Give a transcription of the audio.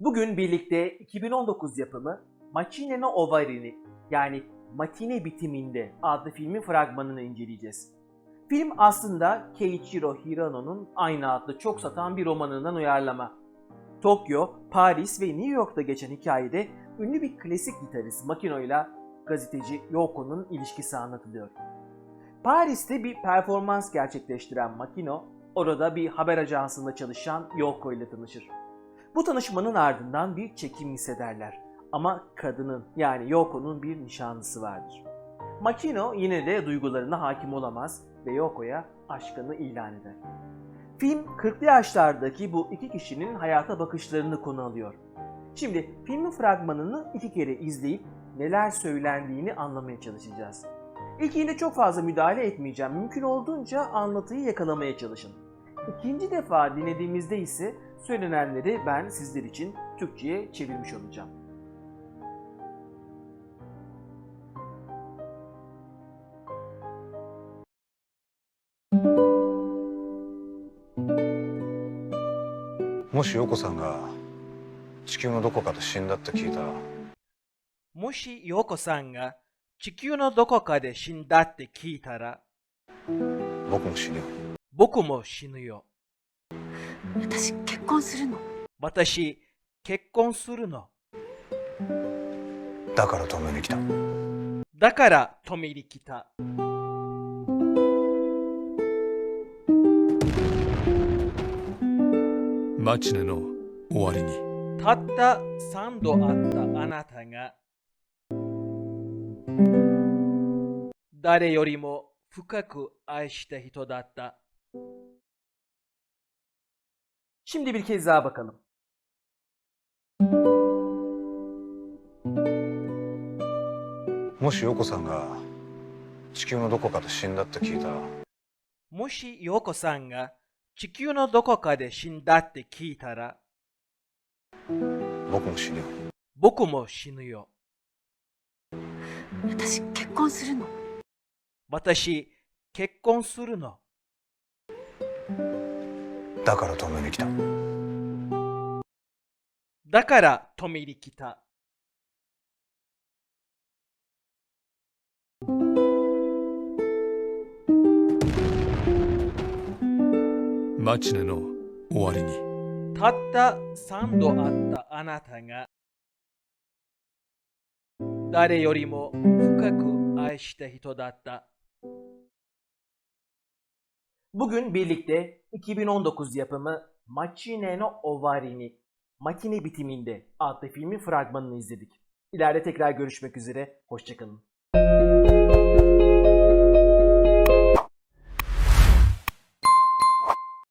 Bugün birlikte 2019 yapımı Macchine no Ovarini yani Matine Bitiminde adlı filmin fragmanını inceleyeceğiz. Film aslında Keiichiro Hirano'nun aynı adlı çok satan bir romanından uyarlama. Tokyo, Paris ve New York'ta geçen hikayede ünlü bir klasik gitarist Makino ile gazeteci Yoko'nun ilişkisi anlatılıyor. Paris'te bir performans gerçekleştiren Makino, orada bir haber ajansında çalışan Yoko ile tanışır. Bu tanışmanın ardından bir çekim hissederler. Ama kadının yani Yoko'nun bir nişanlısı vardır. Makino yine de duygularına hakim olamaz ve Yoko'ya aşkını ilan eder. Film 40'lı yaşlardaki bu iki kişinin hayata bakışlarını konu alıyor. Şimdi filmin fragmanını iki kere izleyip neler söylendiğini anlamaya çalışacağız. İlkinde çok fazla müdahale etmeyeceğim. Mümkün olduğunca anlatıyı yakalamaya çalışın. İkinci defa dinlediğimizde ise söylenenleri ben sizler için Türkçe'ye çevirmiş olacağım. もし陽子さんが地球のどこかで死んだって聞いたらもしヨコさんが地球のどこかで死んだって聞いたら僕も死ぬよ僕も死ぬよ。 私結婚するの私、結婚するの。だから止めに来ただから止めに来た。マチネの終わりにたった3度あったあなたが誰よりも深く愛した人だった。Şimdi bir kez daha bakalım. もし陽子さんが地球のどこかで死んだって聞いたらもしヨコさんが地球のどこかで死んだって聞いたら僕も死ぬよ僕も死ぬよ。私結婚するの私、結婚するの。だから止めに来ただから止めに来た。マチネの終わりにたった3度あったあなたが誰よりも深く愛した人だった。Bugün birlikte 2019 yapımı Macchine no Ovarini, Makine Bitiminde adlı filmin fragmanını izledik. İleride tekrar görüşmek üzere, hoşçakalın.